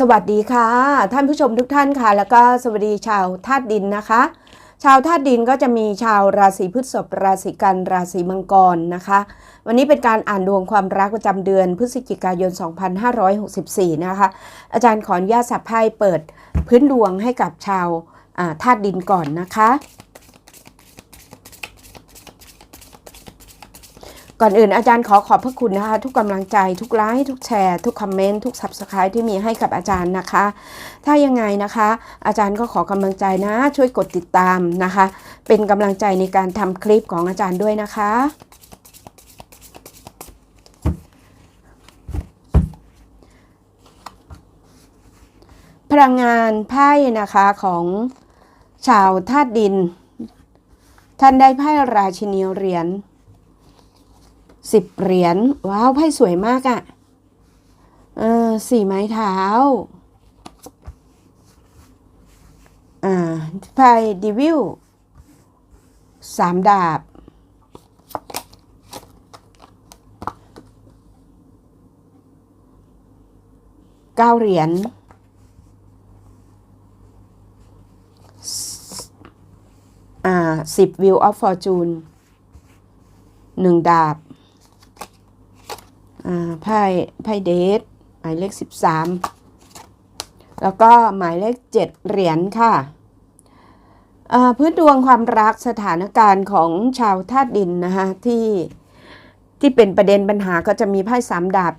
สวัสดีค่ะ ท่านผู้ชมทุกท่านค่ะ แล้วก็สวัสดีชาวธาตุดินนะคะ ชาวธาตุดินก็จะมีชาวราศีพฤษภราศีกันราศีมังกรนะคะ วันนี้เป็นการอ่านดวงความรักประจำเดือนพฤศจิกายน 2564 นะคะ อาจารย์ขออนุญาตสับไพ่เปิดพื้นดวงให้กับชาวธาตุดินก่อนนะคะ ก่อนอื่นอาจารย์ขอขอบพระคุณนะคะ ทุกกำลังใจทุกไลค์ทุกแชร์ทุกคอมเมนต์ทุก subscribe ที่มีให้กับอาจารย์นะคะ ถ้ายังไงนะคะ อาจารย์ก็ขอกำลังใจนะ ช่วยกดติดตามนะคะ เป็นกำลังใจในการทำคลิปของอาจารย์ด้วยนะคะพลังงานไพ่นะคะของชาวธาตุดิน ท่านได้ไพ่ราชินีเหรียญ สิบเหรียญว้าวไพ่สวยมากอะ่ะเออสี่ไม้เท้าอ่าไพ่ดิวิลสามดาบเก้าเหรียญอ่าสิบวิวออฟฟอร์จูนหนึ่งดาบ ไพ่ไพ่เดทหมายเลข 13 แล้วก็หมายเลข 7 เหรียญค่ะพื้นดวงความรักสถานการณ์ของชาวธาตุดินนะคะที่ที่เป็นประเด็นปัญหาก็จะมีไพ่สามดาบ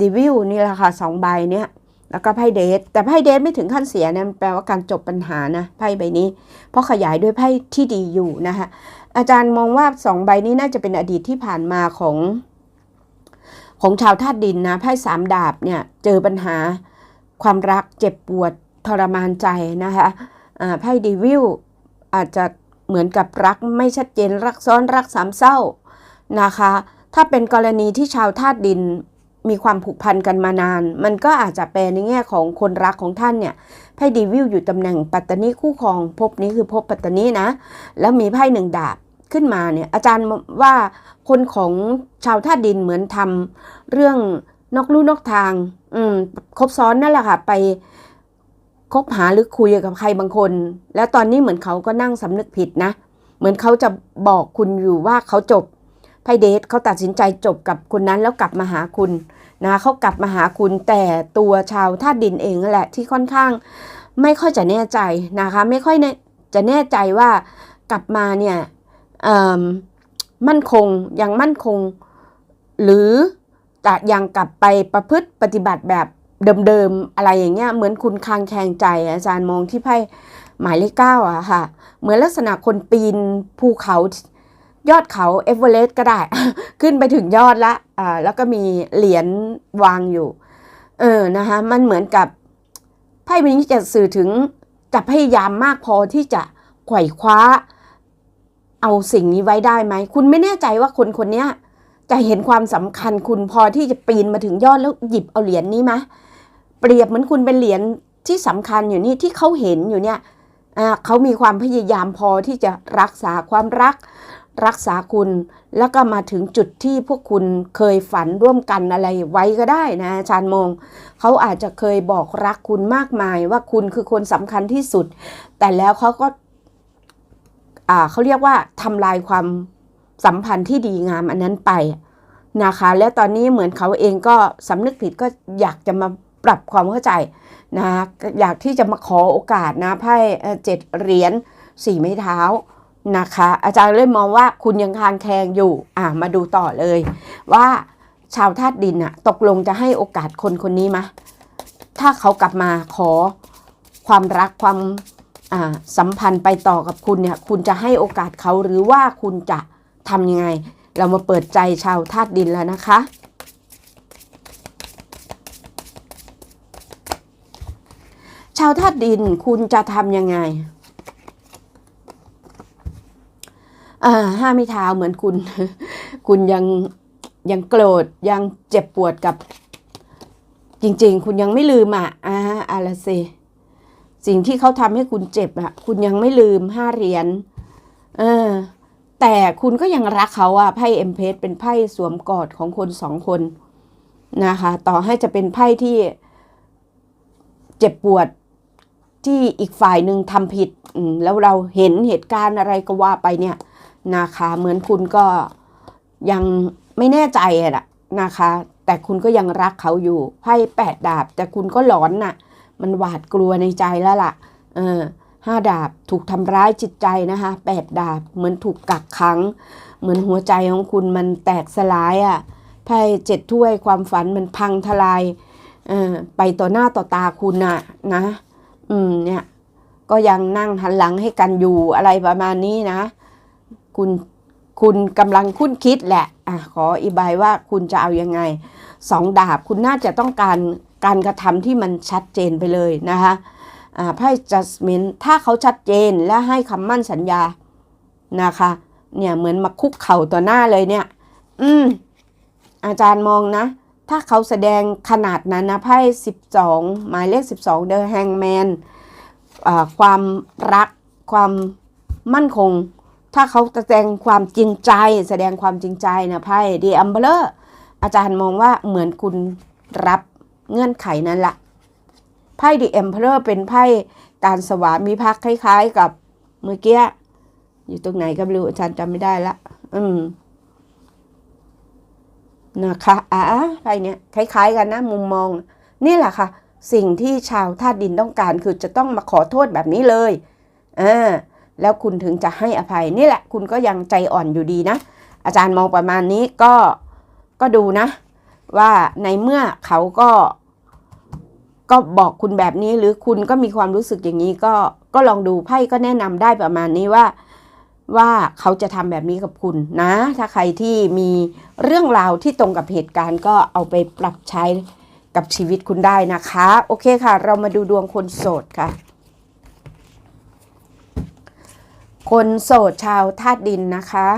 ดีวิวนี่แหละค่ะสองใบเนี้ยแล้วก็ไพ่เดทแต่ไพ่เดทไม่ถึงขั้นเสียนะแปลว่าการจบปัญหานะไพ่ใบนี้ เพราะขยายด้วยไพ่ที่ดีอยู่นะคะอาจารย์มองว่าสองใบนี้น่าจะเป็นอดีตที่ผ่านมาของ ของชาวธาตุดินนะไพ่สามดาบเนี่ยเจอปัญหาความรักเจ็บปวดทรมานใจนะคะไพ่ดีวิลอาจจะเหมือนกับรักไม่ชัดเจนรักซ้อนรักสามเศร้านะคะ ถ้าเป็นกรณีที่ชาวธาตุดินมีความผูกพันกันมานาน มันก็อาจจะแปลในแง่ของคนรักของท่านเนี่ยไพ่ดีวิลอยู่ตำแหน่งปัตตานีคู่ครองภพนี้คือภพปัตตานีนะ แล้วมีไพ่หนึ่งดาบ ขึ้นมาเนี่ยอาจารย์ว่าคนของชาวธาตุดินเหมือนทำเรื่องนอกลู่นอกทาง อืมคบซ้อนนั่นแหละค่ะ ไปคบหาหรือคุยกับใครบางคน แล้วตอนนี้เหมือนเขาก็นั่งสำนึกผิดนะ เหมือนเขาจะบอกคุณอยู่ว่าเขาจบไพเดทเขาตัดสินใจจบกับคนนั้นแล้วกลับมาหาคุณนะเขากลับมาหาคุณแต่ตัวชาวธาตุดินเองนั่นแหละ ที่ค่อนข้าง ไม่ค่อยจะแน่ใจนะคะ ไม่ค่อยจะแน่ใจว่ากลับมาเนี่ย มั่นคงยังมั่นคง หรือจะยังกลับไปประพฤติปฏิบัติแบบเดิมๆอะไรอย่างเงี้ยเหมือนคุณคางแคงใจอาจารย์มองที่ไพ่หมายเลขเก้าอะค่ะ เหมือนลักษณะคนปีนภูเขายอดเขาเอเวอเรสต์ก็ได้ ขึ้นไปถึงยอดละอ่าแล้วก็มีเหรียญวางอยู่ เออนะคะมันเหมือนกับไพ่ใบนี้จะสื่อถึงจะพยายามมากพอที่จะไขว่คว้า เอาสิ่งนี้ไว้ได้ไหม คุณไม่แน่ใจว่าคนคนนี้จะเห็นความสำคัญคุณพอที่จะปีนมาถึงยอดแล้วหยิบเอาเหรียญนี้ไหมเปรียบเหมือนคุณเป็นเหรียญที่สำคัญอยู่นี่ที่เขาเห็นอยู่เนี่ยเขามีความพยายามพอที่จะรักษาความรัก รักษาคุณ แล้วก็มาถึงจุดที่พวกคุณเคยฝันร่วมกันอะไรไว้ก็ได้นะอาจารย์มองเขาอาจจะเคยบอกรักคุณมากมายว่าคุณคือคนสำคัญที่สุด แต่แล้วเขาก็ เขาเรียกว่าทำลายความสัมพันธ์ที่ดีงามอันนั้นไปนะคะ แล้วตอนนี้เหมือนเขาเองก็สำนึกผิดก็อยากจะมาปรับความเข้าใจนะอยากที่จะมาขอโอกาสนะไพ่เจ็ดเหรียญสี่ไม้เท้านะคะ อาจารย์เลยมองว่าคุณยังคางแคงอยู่อ่ามาดูต่อเลย ว่าชาวธาตุดินอะตกลงจะให้โอกาสคนคนนี้ไหมถ้าเขากลับมาขอความรักความ สัมพันธ์ไปต่อกับคุณเนี่ยคุณจะให้โอกาสเขาหรือว่าคุณจะทำยังไง เรามาเปิดใจชาวธาตุดินแล้วนะคะชาวธาตุดินคุณจะทำยังไงห้าไม่เท้าเหมือนคุณ คุณยังยังโกรธยังเจ็บปวดกับ จริง ๆ คุณยังไม่ลืมอะอ่าอะไรสิ สิ่งที่เขาทำให้คุณเจ็บอะคุณยังไม่ลืมห้าเหรียญเออแต่คุณก็ยังรักเขาอะไพ่เอ็มเพสเป็นไพ่สวมกอดของคนสองคนนะคะ ต่อให้จะเป็นไพ่ที่เจ็บปวดที่อีกฝ่ายหนึ่งทำผิดแล้วเราเห็นเหตุการณ์อะไรก็ว่าไปเนี่ยนะคะเหมือนคุณก็ยังไม่แน่ใจอะนะนะคะ แต่คุณก็ยังรักเขาอยู่ไพ่แปดดาบ แต่คุณก็หลอนน่ะ มันหวาดกลัวในใจแล้วล่ะ เออห้าดาบถูกทำร้ายจิตใจนะคะแปดดาบเหมือนถูกกักขัง เหมือนหัวใจของคุณมันแตกสลายอะ่ะไพ่เจ็ดถ้วยความฝันมันพังทลายเออไปต่อหน้าต่อตาคุณน่ะนะ อืมเนี่ย ก็ยังนั่งหันหลังให้กันอยู่อะไรประมาณนี้นะ คุณคุณกำลังคุ้นคิดแหละอะขออีบายว่าคุณจะเอายังไงสองดาบคุณน่าจะต้องการ การกระทำที่มันชัดเจนไปเลยนะคะไพ่ judgment ถ้าเขาชัดเจนและให้คำมั่นสัญญานะคะเนี่ยเหมือนมาคุกเข่าต่อหน้าเลยเนี่ย อืม อาจารย์มองนะ ถ้าเขาแสดงขนาดนั้นนะไพ่12หมายเลข12 The Hangman ความรักความมั่นคง ถ้าเขาแสดงความจริงใจ แสดงความจริงใจนะไพ่ดีอัมเบลออาจารย์มองว่าเหมือนคุณรับ เงื่อนไขนั้นละไพ่ดีเอ็มเพลอเป็นไพ่การสวามิภักคล้ายๆกับเมื่อกี้อยู่ตรงไหนก็ไม่รู้อาจารย์จำไม่ได้ละ อืมนะคะอ่าไพ่เนี้ยคล้าย ๆ กันนะ มุมมอง นี่แหละค่ะ สิ่งที่ชาวธาตุดินต้องการคือจะต้องมาขอโทษแบบนี้เลยอ่าแล้วคุณถึงจะให้อภัยนี่แหละ คุณก็ยังใจอ่อนอยู่ดีนะ อาจารย์มองประมาณนี้ก็ก็ดูนะ ว่าในเมื่อเขาก็ ก็บอกคุณแบบนี้หรือคุณก็มีความรู้สึกอย่างนี้ก็ก็ลองดูไพ่ก็แนะนำได้ประมาณนี้ว่า ว่าเขาจะทำแบบนี้กับคุณนะ ถ้าใครที่มีเรื่องราวที่ตรงกับเหตุการณ์ก็เอาไปปรับใช้กับชีวิตคุณได้นะคะ โอเคค่ะ เรามาดูดวงคนโสดค่ะ คนโสดชาวธาตุดินนะคะ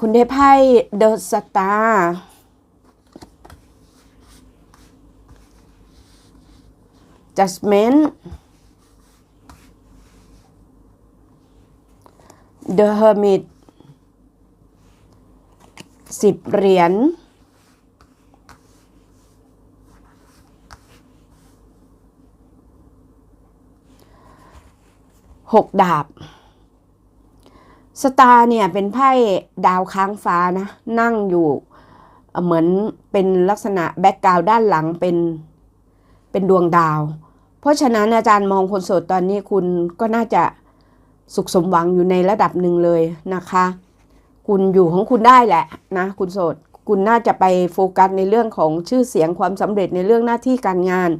คุณได้ไพ่เดอะสตาร์จัสเมนเดอะเฮอร์มิตสิบเหรียญ หกดาบ สตาร์เนี่ย เป็นไพ่ดาวค้างฟ้านะ นั่งอยู่เหมือนเป็นลักษณะแบ็กกราวด้านหลังเป็นเป็นดวงดาว เพราะฉะนั้นอาจารย์มองคนโสดตอนนี้คุณก็น่าจะสุขสมหวังอยู่ในระดับหนึ่งเลยนะคะ คุณอยู่ของคุณได้แหละนะคุณโสดคุณน่าจะไปโฟกัสในเรื่องของชื่อเสียงความสำเร็จในเรื่องหน้าที่การงาน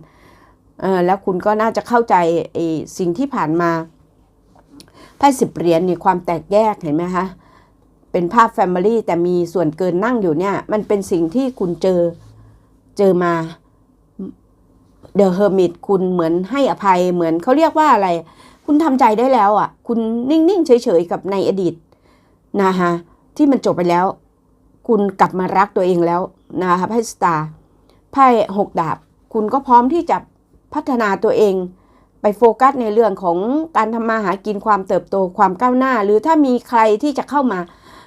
เออแล้วคุณก็น่าจะเข้าใจไอ้สิ่งที่ผ่านมา ไพ่สิบเหรียญนี่ความแตกแยกเห็นไหมคะเป็นภาพแฟมิลี่แต่มีส่วนเกินนั่งอยู่เนี่ย มันเป็นสิ่งที่คุณเจอเจอมาเดอะเฮอร์มิตคุณเหมือนให้อภัยเหมือนเขาเรียกว่าอะไร คุณทำใจได้แล้วอะ คุณนิ่ง ๆ เฉย ๆ กับในอดีตนะคะที่มันจบไปแล้ว คุณกลับมารักตัวเองแล้วนะคะไพ่สตาร์ไพ่หกดาบ คุณก็พร้อมที่จะพัฒนาตัวเอง ไปโฟกัสในเรื่องของการทำมาหากินความเติบโตความก้าวหน้า หรือถ้ามีใครที่จะเข้ามา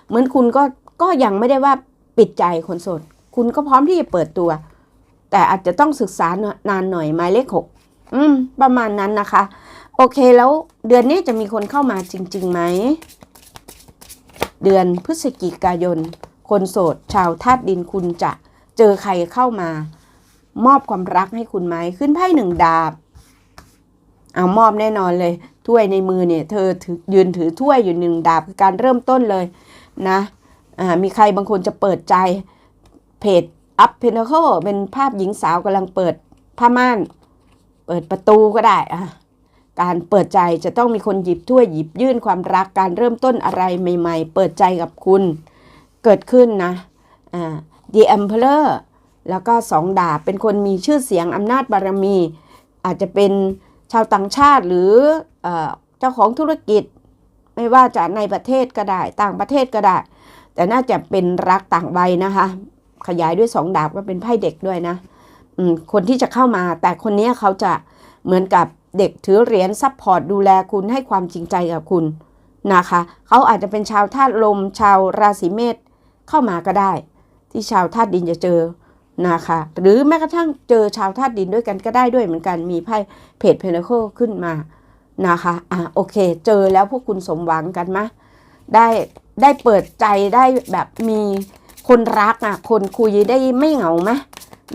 เหมือนคุณก็ก็ยังไม่ได้ว่าปิดใจคนโสด คุณก็พร้อมที่จะเปิดตัว แต่อาจจะต้องศึกษานานหน่อยหมายเลขหกอืม ประมาณนั้นนะคะ โอเคแล้วเดือนนี้จะมีคนเข้ามาจริงๆไหม เดือนพฤศจิกายน คนโสด ชาวธาตุดินคุณจะเจอใครเข้ามามอบความรักให้คุณไหมขึ้นไพ่หนึ่งดาบ เอามอบแน่นอนเลย ถ้วยในมือเนี่ย เธอถือยืนถือถ้วยอยู่หนึ่งดาบคือการเริ่มต้นเลยนะอ่ามีใครบางคนจะเปิดใจเพจอัพเพนเคิลเป็นภาพหญิงสาวกำลังเปิดผ้าม่าน เปิดประตูก็ได้อะการเปิดใจจะต้องมีคนหยิบถ้วยหยิบยื่นความรักการเริ่มต้นอะไรใหม่ ๆ เปิดใจกับคุณเกิดขึ้นนะอ่า The Emperor แล้วก็สองดาบเป็นคนมีชื่อเสียงอำนาจบารมี อาจจะเป็น ชาวต่างชาติหรือเอเจ้าของธุรกิจ ไม่ว่าจะในประเทศก็ได้ต่างประเทศก็ได้ แต่น่าจะเป็นรักต่างวัยนะคะ ขยายด้วยสองดาบก็เป็นไพ่เด็กด้วยนะคนที่จะเข้ามา แต่คนนี้เขาจะเหมือนกับเด็กถือเหรียญซัพพอร์ตดูแลคุณให้ความจริงใจกับคุณนะคะเขาอาจจะเป็นชาวธาตุลม ชาวราศีเมษเข้ามาก็ได้ ที่ชาวธาตุดินจะเจอ นะคะ หรือแม้กระทั่งเจอชาวธาตุดินด้วยกันก็ได้ด้วยเหมือนกันมีไพ่เพจเพนเคิลขึ้นมานะคะอะโอเค เจอแล้วพวกคุณสมหวังกันมะได้ได้เปิดใจได้แบบมีคนรักอะคนคุยได้ไม่เหงามะ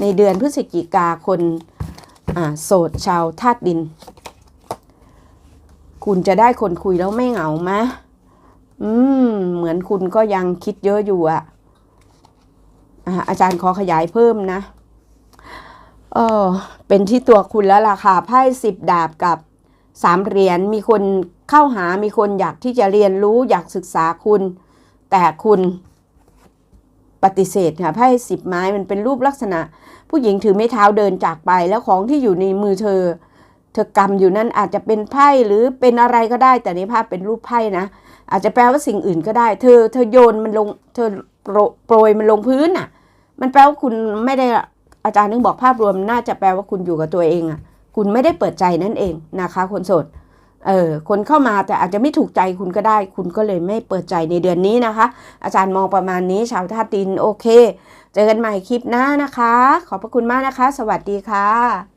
ในเดือนพฤศจิกาคนอ่าโสดชาวธาตุดิน คุณจะได้คนคุยแล้วไม่เหงามะอืม เหมือนคุณก็ยังคิดเยอะอยู่อะ อาจารย์ขอขยายเพิ่มนะ เออเป็นที่ตัวคุณแล้วล่ะค่ะไพ่สิบดาบกับสามเหรียญมีคนเข้าหามีคนอยากที่จะเรียนรู้อยากศึกษาคุณ แต่คุณปฏิเสธค่ะไพ่สิบไม้มันเป็นรูปลักษณะ ผู้หญิงถือไม้เท้าเดินจากไป แล้วของที่อยู่ในมือเธอ เธอกำอยู่นั้นอาจจะเป็นไพ่หรือเป็นอะไรก็ได้ แต่ในภาพเป็นรูปไพ่นะ อาจจะแปลว่าสิ่งอื่นก็ได้ เธอ เธอโยนมันลงเธอ โปรยมันลงพื้นน่ะ มันแปลว่าคุณไม่ได้อาจารย์นึกบอกภาพรวมน่าจะแปลว่าคุณอยู่กับตัวเองอะ คุณไม่ได้เปิดใจนั่นเองนะคะ คนโสดเออคนเข้ามาแต่อาจจะไม่ถูกใจคุณก็ได้ คุณก็เลยไม่เปิดใจในเดือนนี้นะคะ อาจารย์มองประมาณนี้ชาวธาตุินโอเค เจอกันใหม่คลิปหน้านะคะ ขอบพระคุณมากนะคะ สวัสดีค่ะ